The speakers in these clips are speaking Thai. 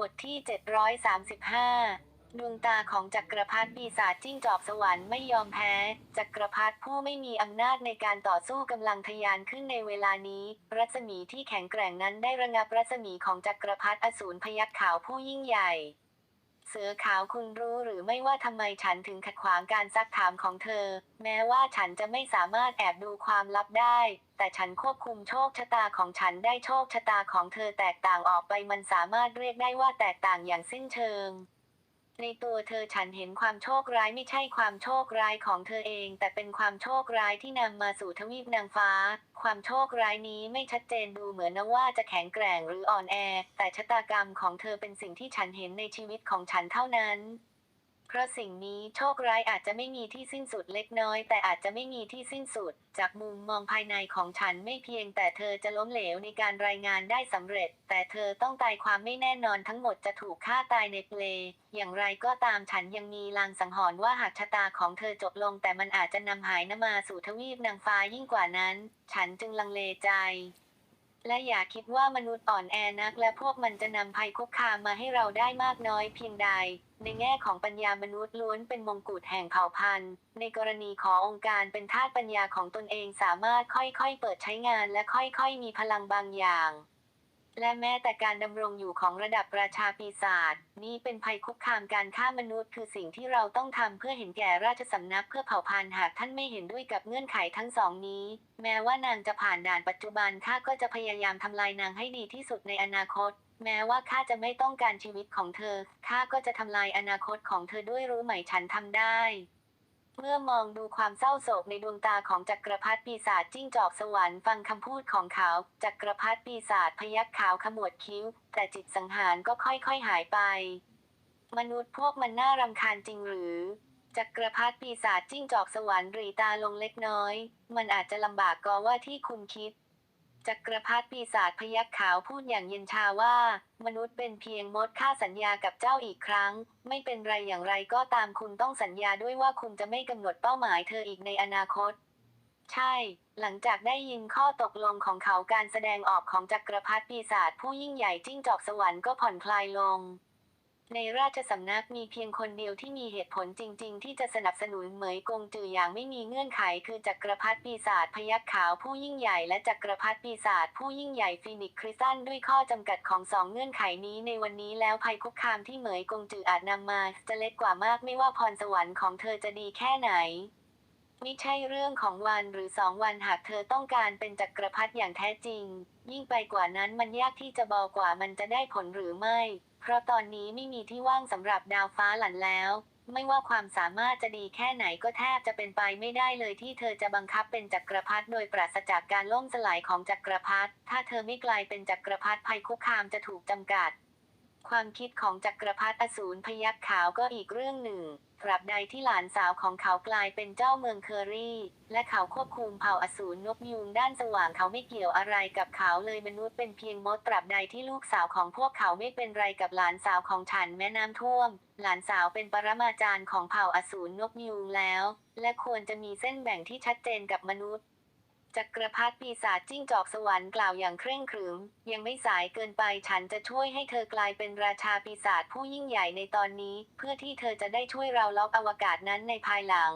บทที่ 735 ดวงตาของจักรพรรดิปีศาจจิ้งจอกสวรรค์ไม่ยอมแพ้ จักรพรรดิผู้ไม่มีอำนาจในการต่อสู้กำลังทะยานขึ้นในเวลานี้ รัศมีที่แข็งแกร่งนั้นได้ระงับรัศมีของจักรพรรดิอสูรพยัคฆ์ขาวผู้ยิ่งใหญ่ เสือขาวคุณรู้หรือไม่ว่าทำไมฉันถึงขัดขวางการซักถามของเธอ แม้ว่าฉันจะไม่สามารถแอบดูความลับได้ แต่ฉันควบคุมโชคชะตาของฉันได้โชคชะตาของเธอแตกต่างออกไปมันสามารถเรียกได้ว่าแตกต่างอย่างสิ้นเชิง ในตัวเธอฉันเห็นความโชคร้ายไม่ใช่ความโชคร้ายของเธอเอง แต่เป็นความโชคร้ายที่นำมาสู่ทวีปนางฟ้า ความโชคร้ายนี้ไม่ชัดเจนดูเหมือนนะว่าจะแข็งแกร่งหรืออ่อนแอ แต่ชะตากรรมของเธอเป็นสิ่งที่ฉันเห็นในชีวิตของฉันเท่านั้น เพราะสิ่งนี้โชคร้ายอาจจะไม่มีที่สิ้นสุดเล็กน้อย แต่อาจจะไม่มีที่สิ้นสุด จากมุมมองภายในของฉันไม่เพียง แต่เธอจะล้มเหลวในการรายงานได้สำเร็จ แต่เธอต้องตายความไม่แน่นอนทั้งหมดจะถูกฆ่าตายในเปลอย่างไรก็ตามฉันยังมีลางสังหรณ์ว่าหากชะตาของเธอจบลง แต่มันอาจจะนำหายนมาสู่ทวีปนางฟ้ายิ่งกว่านั้น ฉันจึงลังเลใจ และอย่าคิดว่ามนุษย์อ่อนแอนัก และพวกมันจะนำภัยคุกคามมาให้เราได้มากน้อยเพียงใด ในแง่ของปัญญามนุษย์ล้วนเป็นมงกุฎแห่งเผ่าพันธุ์ ในกรณีขององค์การเป็นทาสปัญญาของตนเองสามารถค่อยๆ เปิดใช้งานและค่อยๆ มีพลังบางอย่าง และแม้แต่การดำรงอยู่ของระดับราชาปีศาจนี่เป็นภัยคุกคามการฆ่ามนุษย์ คือสิ่งที่เราต้องทำเพื่อเห็นแก่ราชสำนักเพื่อเผ่าพันธุ์หากท่านไม่เห็นด้วยกับเงื่อนไขทั้งสองนี้ แม้ว่านางจะผ่านด่านปัจจุบันข้าก็จะพยายามทำลายนางให้ดีที่สุดในอนาคต แม้ว่าข้าจะไม่ต้องการชีวิตของเธอข้าก็จะทำลายอนาคตของเธอด้วยรู้ไหมฉันทำได้ เมื่อมองดูความเศร้าโศกในดวงตาของจักรพรรดิปีศาจจิ้งจอกสวรรค์ฟังคำพูดของเขา จักรพรรดิปีศาจพยักขาวขมวดคิ้ว แต่จิตสังหารก็ค่อยๆหายไป มนุษย์พวกมันน่ารำคาญจริงหรือจักรพรรดิปีศาจจิ้งจอกสวรรค์รีตาลงเล็กน้อย มันอาจจะลำบากก็ว่าที่คุณคิด จักรพรรดิปีศาจพยักขาวพูดอย่างเย็นชาว่า มนุษย์เป็นเพียงมดค่าสัญญากับเจ้าอีกครั้ง ไม่เป็นไรอย่างไรก็ตามคุณต้องสัญญาด้วยว่าคุณจะไม่กำหนดเป้าหมายเธออีกในอนาคต ใช่ หลังจากได้ยินข้อตกลงของเขาการแสดงออกของจักรพรรดิปีศาจผู้ยิ่งใหญ่จิ้งจอกสวรรค์ก็ผ่อนคลายลง ในราชสำนักมีเพียงคนเดียวที่มีเหตุผลจริง ๆ ที่จะสนับสนุนเหมยกงจืออย่างไม่มีเงื่อนไข คือจักรพรรดิปีศาจพยัคฆ์ขาวผู้ยิ่งใหญ่และจักรพรรดิปีศาจผู้ยิ่งใหญ่ฟีนิกคริสตันด้วยข้อจำกัดของสองเงื่อนไขนี้ในวันนี้แล้วภัยคุกคามที่เหมยกงจืออาจนำมาจะเล็กกว่ามากไม่ว่าพรสวรรค์ของเธอจะดีแค่ไหนไม่ใช่เรื่องของวันหรือสองวันหากเธอต้องการเป็นจักรพรรดิอย่างแท้จริง ยิ่งไปกว่านั้นมันยากที่จะบอกกว่ามันจะได้ผลหรือไม่ เพราะตอนนี้ไม่มีที่ว่างสำหรับดาวฟ้าหลันแล้ว ไม่ว่าความสามารถจะดีแค่ไหนก็แทบจะเป็นไปไม่ได้เลยที่เธอจะบังคับเป็นจักรพรรดิโดยปราศจากการล่มสลายของจักรพรรดิถ้าเธอไม่กลายเป็นจักรพรรดิภัยคุกคามจะถูกจำกัด ความคิดของจักรพรรดิอสูรพยัคฆ์ขาวก็อีกเรื่องหนึ่งตราบใดที่หลานสาวของเขากลายเป็นเจ้าเมืองเคอรี่ และเขาควบคุมเผ่าอสูรนกยูงด้านสว่างเขาไม่เกี่ยวอะไรกับเขาเลยมนุษย์เป็นเพียงมดตราบใดที่ลูกสาวของพวกเขาไม่เป็นไรกับหลานสาวของฉันแม่น้ำท่วม หลานสาวเป็นปรมาจารย์ของเผ่าอสูรนกยูงแล้ว และควรจะมีเส้นแบ่งที่ชัดเจนกับมนุษย์ จักรพรรดิปีศาจจิ้งจอกสวรรค์กล่าวอย่างเคร่งขรึม ยังไม่สายเกินไปฉันจะช่วยให้เธอกลายเป็นราชาปีศาจผู้ยิ่งใหญ่ในตอนนี้ เพื่อที่เธอจะได้ช่วยเราล็อกอวกาศนั้นในภายหลัง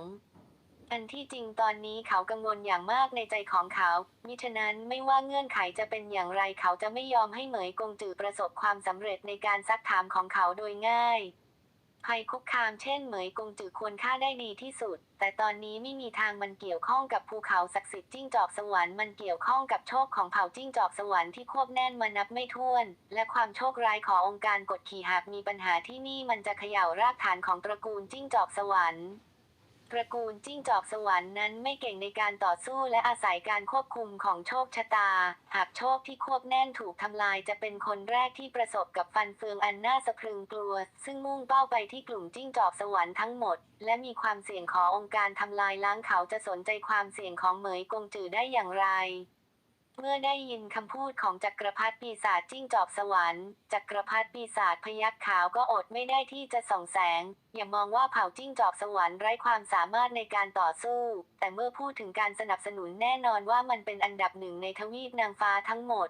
อันที่จริงตอนนี้เขากังวลอย่างมากในใจของเขา มิฉะนั้นไม่ว่าเงื่อนไขจะเป็นอย่างไรเขาจะไม่ยอมให้เหมยกงจือประสบความสำเร็จในการซักถามของเขาโดยง่าย ภัยคุกคามเช่นเหมยกงจือควรฆ่าได้ดีที่สุด แต่ตอนนี้ไม่มีทางมันเกี่ยวข้องกับภูเขาศักดิ์สิทธิ์จิ้งจอกสวรรค์มันเกี่ยวข้องกับโชคของเผ่าจิ้งจอกสวรรค์ที่ควบแน่นมานับไม่ถ้วน และความโชคร้ายขององค์การกดขี่หากมีปัญหาที่นี่มันจะเขย่ารากฐานของตระกูลจิ้งจอกสวรรค์ ตระกูลจิ้งจอกสวรรค์นั้นไม่เก่งในการต่อสู้และอาศัยการควบคุมของโชคชะตา หากโชคที่ควบแน่นถูกทำลายจะเป็นคนแรกที่ประสบกับฟันเฟืองอันน่าสะพรึงกลัว ซึ่งมุ่งเป้าไปที่กลุ่มจิ้งจอกสวรรค์ทั้งหมด และมีความเสี่ยงขององค์การทำลายล้างเขาจะสนใจความเสี่ยงของเหมยกงจือได้อย่างไร เมื่อได้ยินคำพูดของจักรพรรดิปีศาจจิ้งจอกสวรรค์ จักรพรรดิปีศาจพยัคฆ์ขาวก็อดไม่ได้ที่จะส่องแสง อย่ามองว่าเผ่าจิ้งจอกสวรรค์ไร้ความสามารถในการต่อสู้ แต่เมื่อพูดถึงการสนับสนุนแน่นอนว่ามันเป็นอันดับหนึ่งในทวีปนางฟ้าทั้งหมด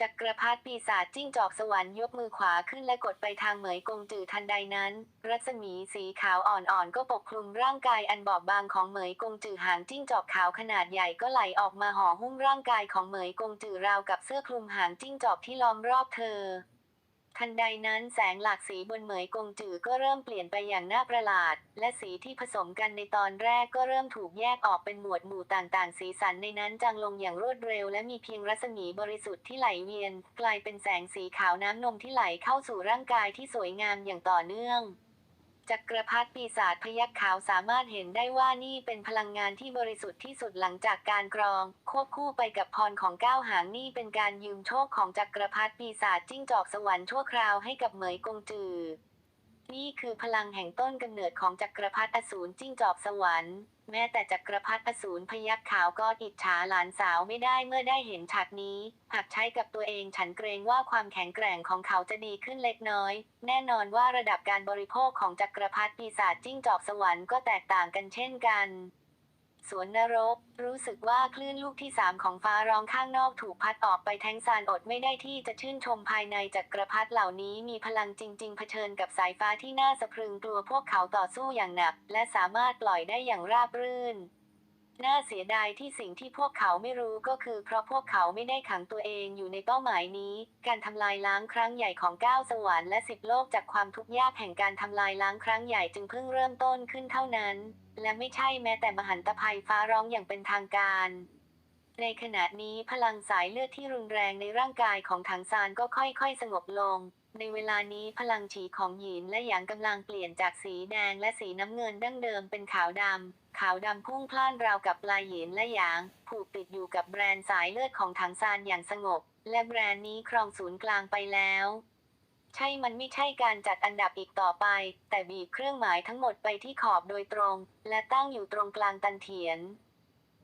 จักรพรรดิปีศาจจิ้งจอกสวรรค์ยกมือขวาขึ้นและกดไปทางเหมยกงจือทันใดนั้น รัศมีสีขาวอ่อนๆ ก็ปกคลุมร่างกายอันบอบบางของเหมยกงจือหางจิ้งจอกขาวขนาดใหญ่ก็ไหลออกมาห่อหุ้มร่างกายของเหมยกงจือราวกับเสื้อคลุมหางจิ้งจอกที่ล้อมรอบเธอ ทันใดนั้นแสงหลากสีบนเหมยกงจือก็เริ่มเปลี่ยนไปอย่างน่าประหลาด และสีที่ผสมกันในตอนแรกก็เริ่มถูกแยกออกเป็นหมวดหมู่ต่างๆ สีสันในนั้นจางลงอย่างรวดเร็ว และมีเพียงรัศมีบริสุทธิ์ที่ไหลเวียน กลายเป็นแสงสีขาวน้ำนมที่ไหลเข้าสู่ร่างกายที่สวยงามอย่างต่อเนื่อง จักรพรรดิปีศาจพยักขาวสามารถเห็นได้ว่านี่เป็นพลังงานที่บริสุทธิ์ที่สุดหลังจากการกรอง ควบคู่ไปกับพรของก้าวหางนี่เป็นการยืมโชคของจักรพรรดิปีศาจจิ้งจอกสวรรค์ชั่วคราวให้กับเหมยกงจือ นี่คือพลังแห่งต้นกำเนิดของจักรพรรดิอสูรจิ้งจอกสวรรค์ แม้แต่จักรพรรดิอสูรพยักขาวก็อิจฉาหลานสาวไม่ได้เมื่อได้เห็นฉากนี้ หากใช้กับตัวเองฉันเกรงว่าความแข็งแกร่งของเขาจะดีขึ้นเล็กน้อย แน่นอนว่าระดับการบริโภคของจักรพรรดิปีศาจจิ้งจอกสวรรค์ก็แตกต่างกันเช่นกัน สวนนรก รู้สึกว่าคลื่นลูกที่สามของฟ้าร้องข้างนอกถูกพัดออกไปแทงซานอดไม่ได้ที่จะชื่นชมภายในจักรพรรดิเหล่านี้มีพลังจริง ๆ เผชิญกับสายฟ้าที่น่าสะพรึงกลัวพวกเขาต่อสู้อย่างหนัก และสามารถปล่อยได้อย่างราบรื่นน่าเสียดายที่สิ่งที่พวกเขาไม่รู้ก็คือเพราะพวกเขาไม่ได้ขังตัวเองอยู่ในเป้าหมายนี้ การทำลายล้างครั้งใหญ่ของก้าวสวรรค์และสิบโลกจากความทุกข์ยากแห่งการทำลายล้างครั้งใหญ่จึงเพิ่งเริ่มต้นขึ้นเท่านั้น และไม่ใช่แม้แต่มหันตภัยฟ้าร้องอย่างเป็นทางการ ในขณะนี้พลังสายเลือดที่รุนแรงในร่างกายของถังซานก็ค่อยๆ สงบลง ในเวลานี้พลังฉีของหยินและหยางกำลังเปลี่ยนจากสีแดงและสีน้ำเงินดั้งเดิมเป็นขาวดำขาวดำพุ่งพล่านราวกับปลายหยินและหยาง ผูกติดอยู่กับแบรนด์สายเลือดของถังซานอย่างสงบ และแบรนด์นี้ครองศูนย์กลางไปแล้ว ใช่มันไม่ใช่การจัดอันดับอีกต่อไป แต่บีบเครื่องหมายทั้งหมดไปที่ขอบโดยตรง และตั้งอยู่ตรงกลางตันเถียน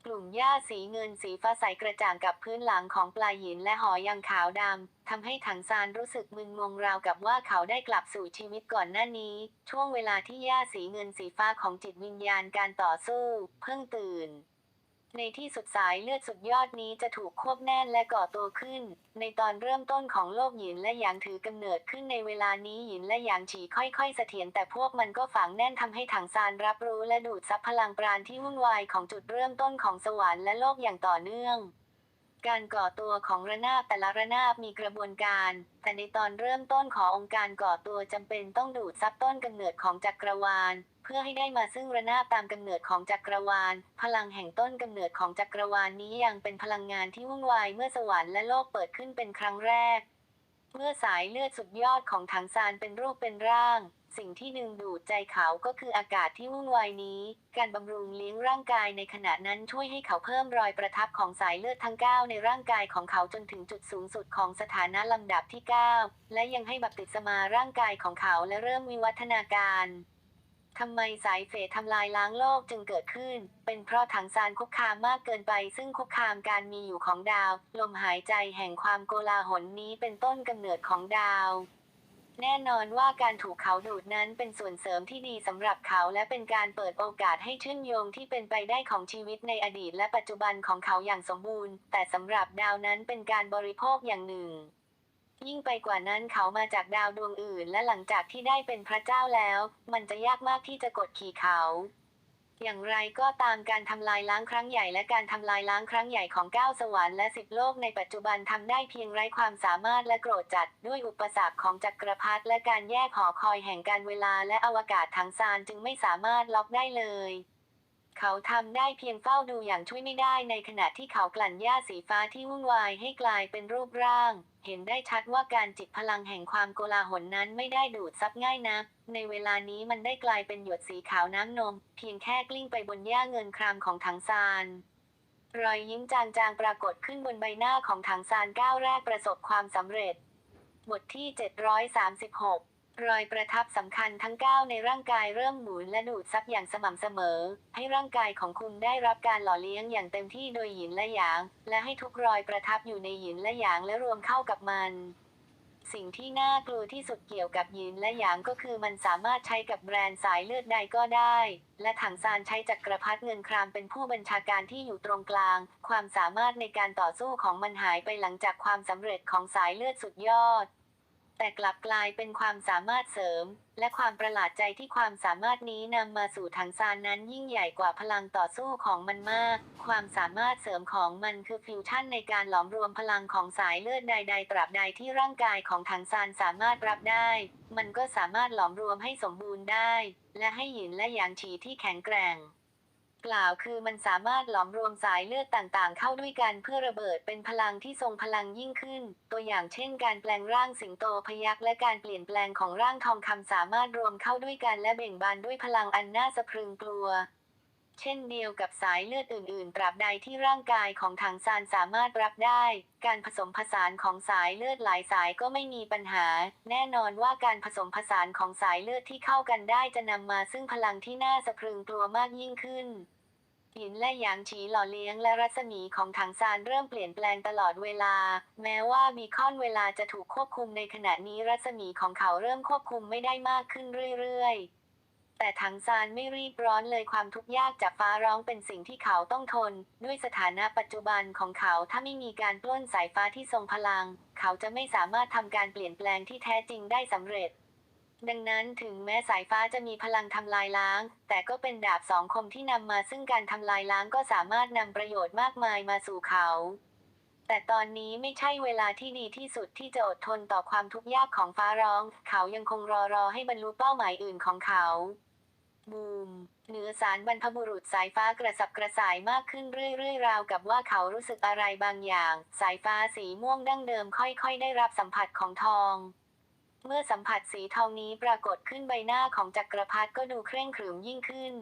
กลุ่มหญ้าสีเงินสีฟ้าใสกระจ่างกับพื้นหลังของปลายหินและหอยังขาวดำทำให้ถังซานรู้สึกมึนงงราวกับว่าเขาได้กลับสู่ชีวิตก่อนหน้านี้ ช่วงเวลาที่หญ้าสีเงินสีฟ้าของจิตวิญญาณการต่อสู้ เพิ่งตื่น ในที่สุดสายเลือดสุดยอดนี้จะถูกควบแน่นและก่อตัวขึ้น ในตอนเริ่มต้นของโลกหยินและหยางถือกำเนิดขึ้นในเวลานี้หยินและหยางฉีค่อยๆเสถียรแต่พวกมันก็ฝังแน่นทำให้ถังซานรับรู้และดูดซับพลังปราณที่วุ่นวายของจุดเริ่มต้นของสวรรค์และโลกอย่างต่อเนื่องการก่อตัวของระนาบแต่ละระนาบมีกระบวนการ แต่ในตอนเริ่มต้นขององค์การก่อตัวจำเป็นต้องดูดซับต้นกำเนิดของจักรวาล เพื่อให้ได้มาซึ่งระนาบตามกำเนิดของจักรวาล พลังแห่งต้นกำเนิดของจักรวาลนี้ยังเป็นพลังงานที่วุ่นวายเมื่อสวรรค์และโลกเปิดขึ้นเป็นครั้งแรก เมื่อสายเลือดสุดยอดของถังซานเป็นรูปเป็นร่าง สิ่งที่ดึงดูดใจเขาก็คืออากาศที่วุ่นวายนี้ การบำรุงเลี้ยงร่างกายในขณะนั้นช่วยให้เขาเพิ่มรอยประทับของสายเลือดทั้ง 9 ในร่างกายของเขาจนถึงจุดสูงสุดของสถานะลำดับที่ 9 และยังให้บัพติศมาร่างกายของเขาและเริ่มวิวัฒนาการ ทำไมสายเฟดทำลายล้างโลกจึงเกิดขึ้น เป็นเพราะถังซานคุกคามมากเกินไป ซึ่งคุกคามการมีอยู่ของดาว ลมหายใจแห่งความโกลาหลนี้เป็นต้นกำเนิดของดาว แน่นอนว่าการถูกเขาดูดนั้นเป็นส่วนเสริมที่ดีสำหรับเขาและเป็นการเปิดโอกาสให้เชื่อมโยงที่เป็นไปได้ของชีวิตในอดีตและปัจจุบันของเขาอย่างสมบูรณ์ แต่สำหรับดาวนั้นเป็นการบริโภคอย่างหนึ่ง ยิ่งไปกว่านั้นเขามาจากดาวดวงอื่น และหลังจากที่ได้เป็นพระเจ้าแล้ว มันจะยากมากที่จะกดขี่เขาอย่างไรก็ตามการทำลายล้างครั้งใหญ่และการทำลายล้างครั้งใหญ่ของก้าสวรรค์และสิบโลกในปัจจุบันทำได้เพียงไร้ความสามารถและโกรธจัดด้วยอุปสรรคของจักรพรรดิและการแยกหอคอยแห่งการเวลาและอวกาศทางซานจึงไม่สามารถล็อกได้เลย เขาทำได้เพียงเฝ้าดูอย่างช่วยไม่ได้ในขณะที่เขากลั่นหญ้าสีฟ้าที่วุ่นวายให้กลายเป็นรูปร่าง เห็นได้ชัดว่าการจิตพลังแห่งความโกลาหลนั้นไม่ได้ดูดซับง่ายนัก ในเวลานี้มันได้กลายเป็นหยดสีขาวน้ำนม เพียงแค่กลิ้งไปบนหญ้าเงินครามของถังซานรอยยิ้มจางๆปรากฏขึ้นบนใบหน้าของถังซานก้าวแรกประสบความสำเร็จ บทที่ 736 รอยประทับสำคัญทั้ง 9 ในร่างกายเริ่มหมุนและดูดซับอย่างสม่ำเสมอ ให้ร่างกายของคุณได้รับการหล่อเลี้ยงอย่างเต็มที่โดยหยินและหยาง และให้ทุกรอยประทับอยู่ในหยินและหยางและรวมเข้ากับมัน สิ่งที่น่ากลัวที่สุดเกี่ยวกับยินและหยางก็คือมันสามารถใช้กับแบรนด์สายเลือดใดก็ได้ และถังซานใช้จักรพรรดิเงินครามเป็นผู้บัญชาการที่อยู่ตรงกลาง ความสามารถในการต่อสู้ของมันหายไปหลังจากความสำเร็จของสายเลือดสุดยอด แต่กลับกลายเป็นความสามารถเสริม และความประหลาดใจที่ความสามารถนี้นำมาสู่ถังซานนั้นยิ่งใหญ่กว่าพลังต่อสู้ของมันมาก ความสามารถเสริมของมันคือฟิวชั่นในการหลอมรวมพลังของสายเลือดใด ๆ ตราบใดที่ร่างกายของถังซานสามารถรับได้ มันก็สามารถหลอมรวมให้สมบูรณ์ได้ และให้หยินและหยางฉีที่แข็งแกร่ง กล่าวคือมันสามารถหลอมรวมสายเลือดต่างๆ เข้าด้วยกันเพื่อระเบิดเป็นพลังที่ทรงพลังยิ่งขึ้น ตัวอย่างเช่นการแปลงร่างสิงโตพยักและการเปลี่ยนแปลงของร่างทองคำสามารถรวมเข้าด้วยกันและเบ่งบานด้วยพลังอันน่าสะพรึงกลัว เช่นเดียวกับสายเลือดอื่นๆ ตราบใดที่ร่างกายของถังซานสามารถรับได้ การผสมผสานของสายเลือดหลายสายก็ไม่มีปัญหา แน่นอนว่าการผสมผสานของสายเลือดที่เข้ากันได้จะนำมาซึ่งพลังที่น่าสะพรึงกลัวมากยิ่งขึ้น หินและหยางฉีหล่อเลี้ยงและรัศมีของถังซานเริ่มเปลี่ยนแปลงตลอดเวลา แม้ว่ามีค่อนเวลาจะถูกควบคุมในขณะนี้รัศมีของเขาเริ่มควบคุมไม่ได้มากขึ้นเรื่อยๆ แต่ถังซานไม่รีบร้อนเลยความทุกข์ยากจากฟ้าร้องเป็นสิ่งที่เขาต้องทน ด้วยสถานะปัจจุบันของเขาถ้าไม่มีการปล้นสายฟ้าที่ทรงพลัง เขาจะไม่สามารถทำการเปลี่ยนแปลงที่แท้จริงได้สำเร็จ ดังนั้นถึงแม้สายฟ้าจะมีพลังทำลายล้าง แต่ก็เป็นดาบสองคมที่นำมาซึ่งการทำลายล้างก็สามารถนำประโยชน์มากมายมาสู่เขา แต่ตอนนี้ไม่ใช่เวลาที่ดีที่สุดที่จะอดทนต่อความทุกข์ยากของฟ้าร้อง เขายังคงรอรอให้บรรลุเป้าหมายอื่นของเขา บูมเหนือสารบรรพบุรุษสายฟ้ากระสับกระส่ายมากขึ้นเรื่อยๆ ราวกับว่าเขารู้สึกอะไรบางอย่าง สายฟ้าสีม่วงดั้งเดิมค่อยๆ ได้รับสัมผัสของทอง เมื่อสัมผัสสีทองนี้ปรากฏขึ้นใบหน้าของจักรพรรดิก็ดูเคร่งขรึมยิ่งขึ้น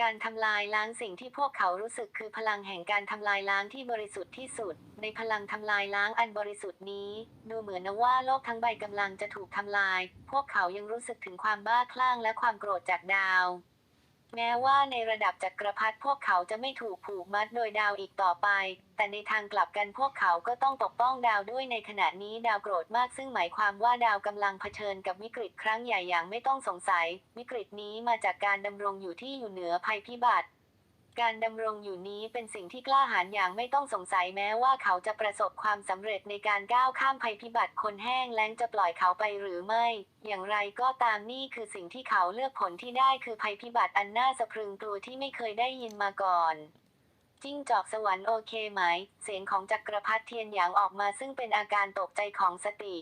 การทำลายล้างสิ่งที่พวกเขารู้สึกคือพลังแห่งการทำลายล้างที่บริสุทธิ์ที่สุด ในพลังทำลายล้างอันบริสุทธิ์นี้ ดูเหมือนนะว่าโลกทั้งใบกำลังจะถูกทำลาย พวกเขายังรู้สึกถึงความบ้าคลั่งและความโกรธจากดาว แม้ว่าในระดับจักรพรรดิพวกเขาจะไม่ถูกผูกมัดโดยดาวอีกต่อไป แต่ในทางกลับกันพวกเขาก็ต้องปกป้องดาวด้วยในขณะนี้ดาวโกรธมากซึ่งหมายความว่าดาวกำลังเผชิญกับวิกฤตครั้งใหญ่อย่างไม่ต้องสงสัย วิกฤตนี้มาจากการดำรงอยู่ที่อยู่เหนือภัยพิบัติ การดำรงอยู่นี้เป็นสิ่งที่กล้าหาญอย่างไม่ต้องสงสัยแม้ว่าเขาจะประสบความสำเร็จในการก้าวข้ามภัยพิบัติคนแห้งแล้งจะปล่อยเขาไปหรือไม่ อย่างไรก็ตามนี่คือสิ่งที่เขาเลือกผลที่ได้คือภัยพิบัติอันน่าสะพรึงกลัวที่ไม่เคยได้ยินมาก่อนจิ้งจอกสวรรค์โอเคไหม เสียงของจักรพรรดิเทียนหยางออกมาซึ่งเป็นอาการตกใจของสติ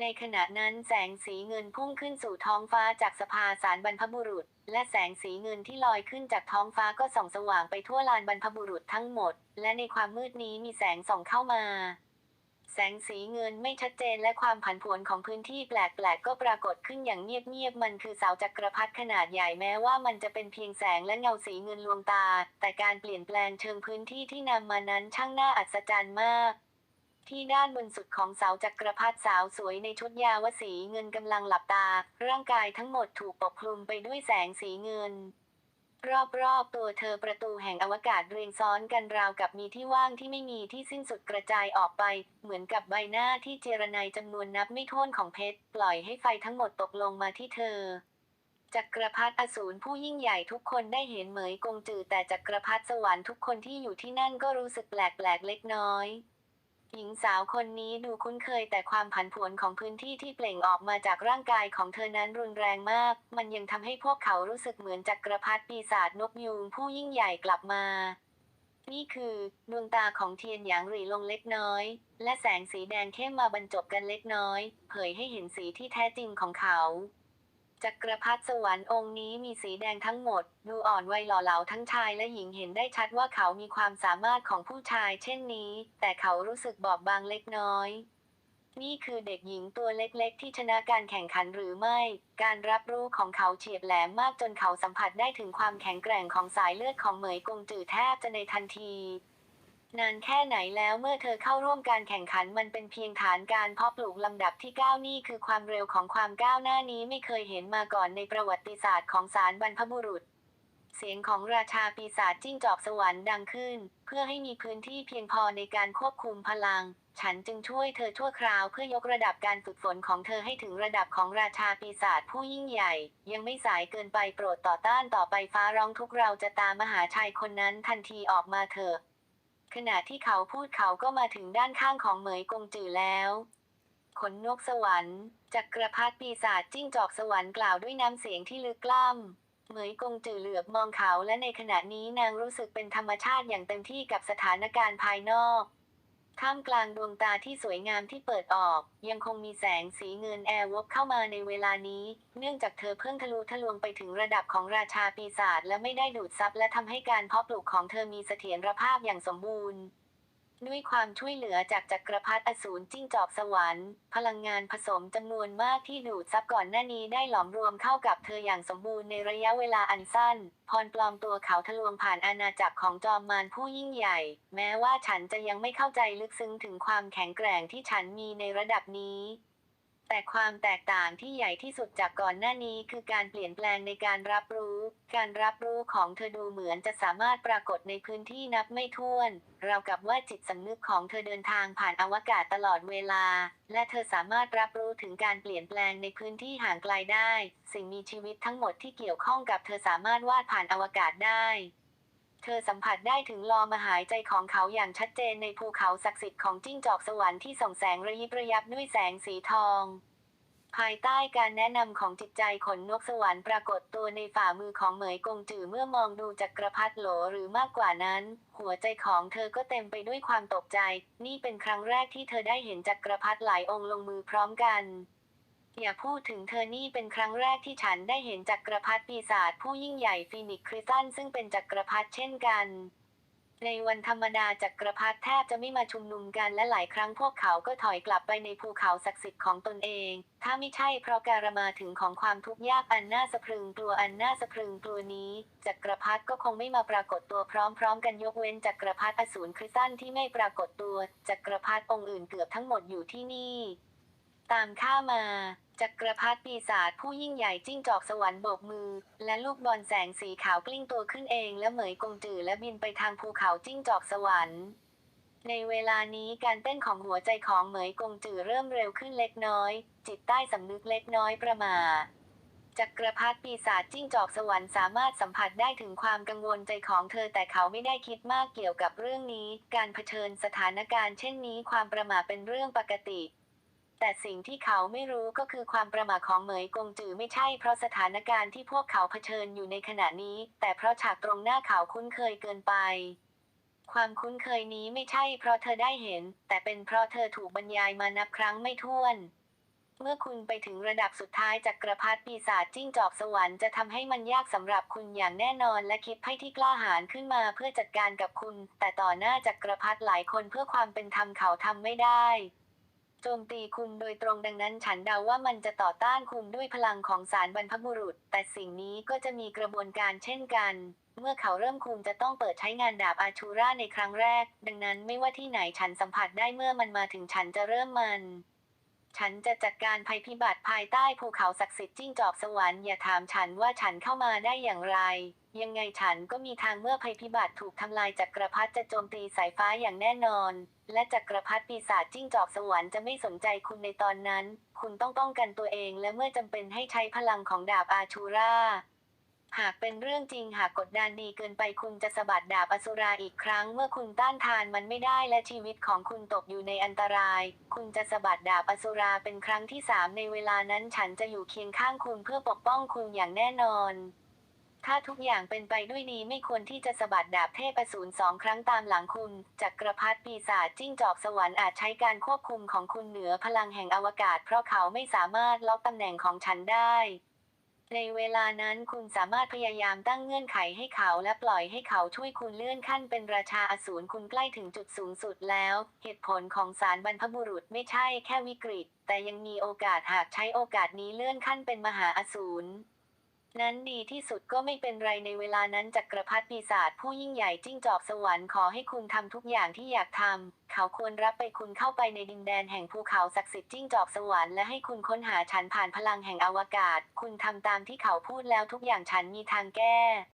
ในขณะนั้นแสงสีเงินพุ่งขึ้นสู่ท้องฟ้าจากสภาสารบรรพบุรุษ และแสงสีเงินที่ลอยขึ้นจากท้องฟ้าก็ส่องสว่างไปทั่วลานบรรพบุรุษทั้งหมด และในความมืดนี้มีแสงส่องเข้ามา แสงสีเงินไม่ชัดเจนและความผันผวนของพื้นที่แปลกๆก็ปรากฏขึ้นอย่างเงียบๆมันคือเสาจักรพรรดิขนาดใหญ่แม้ว่ามันจะเป็นเพียงแสงและเงาสีเงินลวงตา แต่การเปลี่ยนแปลงเชิงพื้นที่ที่นำมานั้นช่างน่าอัศจรรย์มาก ที่ด้านบนสุดของเสาจักรพรรดิสาวสวยในชุดยาวสีเงินกำลังหลับตา ร่างกายทั้งหมดถูกปกคลุมไปด้วยแสงสีเงิน รอบๆตัวเธอประตูแห่งอวกาศเรียงซ้อนกันราวกับมีที่ว่างที่ไม่มีที่สิ้นสุดกระจายออกไป เหมือนกับใบหน้าที่เจรไนจำนวนนับไม่ถ้วนของเพชร ปล่อยให้ไฟทั้งหมดตกลงมาที่เธอจักรพรรดิอสูรผู้ยิ่งใหญ่ทุกคนได้เห็นเหมยกงจือแต่จักรพรรดิสวรรค์ทุกคนที่อยู่ที่นั่นก็รู้สึกแปลกๆเล็กน้อย หญิงสาวคนนี้ดูคุ้นเคยแต่ความผันผวนของพื้นที่ที่เปล่งออกมาจากร่างกายของเธอนั้นรุนแรงมาก มันยังทำให้พวกเขารู้สึกเหมือนจักรพรรดิปีศาจนกยูงผู้ยิ่งใหญ่กลับมา นี่คือดวงตาของเทียนหยางหรี่ลงเล็กน้อย และแสงสีแดงเข้มมาบรรจบกันเล็กน้อย เผยให้เห็นสีที่แท้จริงของเขา จักรพรรดิสวรรค์องค์นี้มีสีแดงทั้งหมด ดูอ่อนวัยหล่อเหลาทั้งชายและหญิงเห็นได้ชัดว่าเขามีความสามารถของผู้ชายเช่นนี้ แต่เขารู้สึกบอบบางเล็กน้อย นี่คือเด็กหญิงตัวเล็กๆ ที่ชนะการแข่งขันหรือไม่ การรับรู้ของเขาเฉียบแหลมมากจนเขาสัมผัสได้ถึงความแข็งแกร่งของสายเลือดของเหมยกงจือแทบจะในทันที นานแค่ไหนแล้วเมื่อเธอเข้าร่วมการแข่งขันมันเป็นเพียงฐานการเพาะปลูกลำดับที่ก้านี่คือความเร็วของความก้าวหน้านี้ไม่เคยเห็นมาก่อนในประวัติศาสตร์ของสารบรรพบุรุษ เสียงของราชาปีศาจจิ้งจอกสวรรค์ดังขึ้น เพื่อให้มีพื้นที่เพียงพอในการควบคุมพลัง ฉันจึงช่วยเธอชั่วคราวเพื่อยกระดับการฝึกฝนของเธอให้ถึงระดับของราชาปีศาจผู้ยิ่งใหญ่ ยังไม่สายเกินไปโปรดต่อต้านต่อไปฟ้าร้องทุกเราจะตามมหาชายคนนั้นทันทีออกมาเถอะ ขณะที่เขาพูดเขาก็มาถึงด้านข้างของเหมยกงจือแล้วขนนกสวรรค์จักรพรรดิปีศาจจิ้งจอกสวรรค์กล่าวด้วยน้ำเสียงที่ลึกกล้ำเหมยกงจือเหลือบมองเขาและในขณะนี้นางรู้สึกเป็นธรรมชาติอย่างเต็มที่กับสถานการณ์ภายนอก ท่ามกลางดวงตาที่สวยงามที่เปิดออก ยังคงมีแสงสีเงินแอร์วบเข้ามาในเวลานี้ เนื่องจากเธอเพิ่งทะลุทะลวงไปถึงระดับของราชาปีศาจและไม่ได้ดูดซับและทำให้การเพาะปลูกของเธอมีเสถียรภาพอย่างสมบูรณ์ ด้วยความช่วยเหลือจากจักรพรรดิอสูรจิ้งจอกสวรรค์ พลังงานผสมจำนวนมากที่ดูดซับก่อนหน้านี้ได้หลอมรวมเข้ากับเธออย่างสมบูรณ์ในระยะเวลาอันสั้น พรปลอมตัวเขาทะลวงผ่านอาณาจักรของจอมมารผู้ยิ่งใหญ่ แม้ว่าฉันจะยังไม่เข้าใจลึกซึ้งถึงความแข็งแกร่งที่ฉันมีในระดับนี้ แต่ความแตกต่างที่ใหญ่ที่สุดจากก่อนหน้านี้คือการเปลี่ยนแปลงในการรับรู้ การรับรู้ของเธอดูเหมือนจะสามารถปรากฏในพื้นที่นับไม่ถ้วน เรากับว่าจิตสำนึกของเธอเดินทางผ่านอวกาศตลอดเวลา และเธอสามารถรับรู้ถึงการเปลี่ยนแปลงในพื้นที่ห่างไกลได้ สิ่งมีชีวิตทั้งหมดที่เกี่ยวข้องกับเธอสามารถวาดผ่านอวกาศได้ เธอสัมผัสได้ถึงลมหายใจของเขาอย่างชัดเจนในภูเขาศักดิ์สิทธิ์ของจิ้งจอกสวรรค์ที่ส่องแสงระยิบระยับด้วยแสงสีทอง ภายใต้การแนะนำของจิตใจขนนกสวรรค์ปรากฏตัวในฝ่ามือของเหมยกงจือเมื่อมองดูจักรพรรดิโหลหรือมากกว่านั้น หัวใจของเธอก็เต็มไปด้วยความตกใจ นี่เป็นครั้งแรกที่เธอได้เห็นจักรพรรดิหลายองค์ลงมือพร้อมกัน อย่าพูดถึงเธอนี่เป็นครั้งแรกที่ฉันได้เห็นจักรพรรดิปีศาจผู้ยิ่งใหญ่ฟีนิกคริสตันซึ่งเป็นจักรพรรดิเช่นกัน ในวันธรรมดาจักรพรรดิแทบจะไม่มาชุมนุมกันและหลายครั้งพวกเขาก็ถอยกลับไปในภูเขาศักดิ์สิทธิ์ของตนเอง ถ้าไม่ใช่เพราะการมาถึงของความทุกข์ยากอันน่าสะพรึงกลัวอันน่าสะพรึงกลัวนี้ จักรพรรดิก็คงไม่มาปรากฏตัวพร้อมๆ กันยกเว้นจักรพรรดิอสูรคริสตันที่ไม่ปรากฏตัว จักรพรรดิองค์อื่นเกือบทั้งหมดอยู่ที่นี่ ตามข้ามา จักรพรรดิปีศาจผู้ยิ่งใหญ่จิ้งจอกสวรรค์โบกมือ และลูกบอลแสงสีขาวกลิ้งตัวขึ้นเองและเหมยกงจือและบินไปทางภูเขาจิ้งจอกสวรรค์ในเวลานี้การเต้นของหัวใจของเหมยกงจือเริ่มเร็วขึ้นเล็กน้อย จิตใต้สำนึกเล็กน้อยประมาจักรพรรดิปีศาจจิ้งจอกสวรรค์สามารถสัมผัสได้ถึงความกังวลใจของเธอแต่เขาไม่ได้คิดมากเกี่ยวกับเรื่องนี้ การเผชิญสถานการณ์เช่นนี้ความประมาทเป็นเรื่องปกติ แต่สิ่งที่เขาไม่รู้ก็คือความประมาทของเหมยกงจือไม่ใช่เพราะสถานการณ์ที่พวกเขาเผชิญอยู่ในขณะนี้ แต่เพราะฉากตรงหน้าเขาคุ้นเคยเกินไป ความคุ้นเคยนี้ไม่ใช่เพราะเธอได้เห็น แต่เป็นเพราะเธอถูกบรรยายมานับครั้งไม่ถ้วน เมื่อคุณไปถึงระดับสุดท้ายจากกระพัดปีศาจจิ้งจอกสวรรค์จะทำให้มันยากสำหรับคุณอย่างแน่นอนและคิดให้ที่กล้าหาญขึ้นมาเพื่อจัดการกับคุณ แต่ต่อหน้าจากกระพัดหลายคนเพื่อความเป็นธรรมเขาทำไม่ได้ โจมตีคุณโดยตรงดังนั้นฉันเดาว่ามันจะต่อต้านคุณด้วยพลังของสารบรรพบุรุษ แต่สิ่งนี้ก็จะมีกระบวนการเช่นกัน เมื่อเขาเริ่มคุณจะต้องเปิดใช้งานดาบอาชูราในครั้งแรก ดังนั้นไม่ว่าที่ไหนฉันสัมผัสได้เมื่อมันมาถึงฉันจะเริ่มมัน ฉันจะจัดการภัยพิบัติภายใต้ภูเขาศักดิ์สิทธิ์จิ้งจอกสวรรค์อย่าถามฉันว่าฉันเข้ามาได้อย่างไร ยังไงฉันก็มีทางเมื่อภัยพิบัติถูกทำลายจักรพรรดิจะโจมตีสายฟ้าอย่างแน่นอน และจักรพรรดิปีศาจจิ้งจอกสวรรค์จะไม่สนใจคุณในตอนนั้น คุณต้องป้องกันตัวเองและเมื่อจำเป็นให้ใช้พลังของดาบอาชูราหากเป็นเรื่องจริงหากกดดันดีเกินไปคุณจะสะบัดดาบอสุราอีกครั้ง เมื่อคุณต้านทานมันไม่ได้และชีวิตของคุณตกอยู่ในอันตราย คุณจะสะบัดดาบอสุราเป็นครั้งที่สามในเวลานั้นฉันจะอยู่เคียงข้างคุณเพื่อปกป้องคุณอย่างแน่นอน ถ้าทุกอย่างเป็นไปด้วยดีไม่ควรที่จะสะบัดดาบเทพอสูรสองครั้งตามหลังคุณจักรพรรดิปีศาจจิ้งจอกสวรรค์อาจใช้การควบคุมของคุณเหนือพลังแห่งอวกาศ เพราะเขาไม่สามารถล็อกตำแหน่งของฉันได้ ในเวลานั้นคุณสามารถพยายามตั้งเงื่อนไขให้เขาและปล่อยให้เขาช่วยคุณเลื่อนขั้นเป็นราชาอสูรคุณใกล้ถึงจุดสูงสุดแล้ว เหตุผลของสารบรรพบุรุษไม่ใช่แค่วิกฤต แต่ยังมีโอกาสหากใช้โอกาสนี้เลื่อนขั้นเป็นมหาอสูร นั้นดีที่สุดก็ไม่เป็นไรในเวลานั้นจักรพรรดิปีศาจผู้ยิ่งใหญ่จิ้งจอกสวรรค์ขอให้คุณทำทุกอย่างที่อยากทำเขาควรรับไปคุณเข้าไปในดินแดนแห่งภูเขาศักดิ์สิทธิ์จิ้งจอกสวรรค์และให้คุณค้นหาฉันผ่านพลังแห่งอวกาศ คุณทำตามที่เขาพูดแล้วทุกอย่างฉันมีทางแก้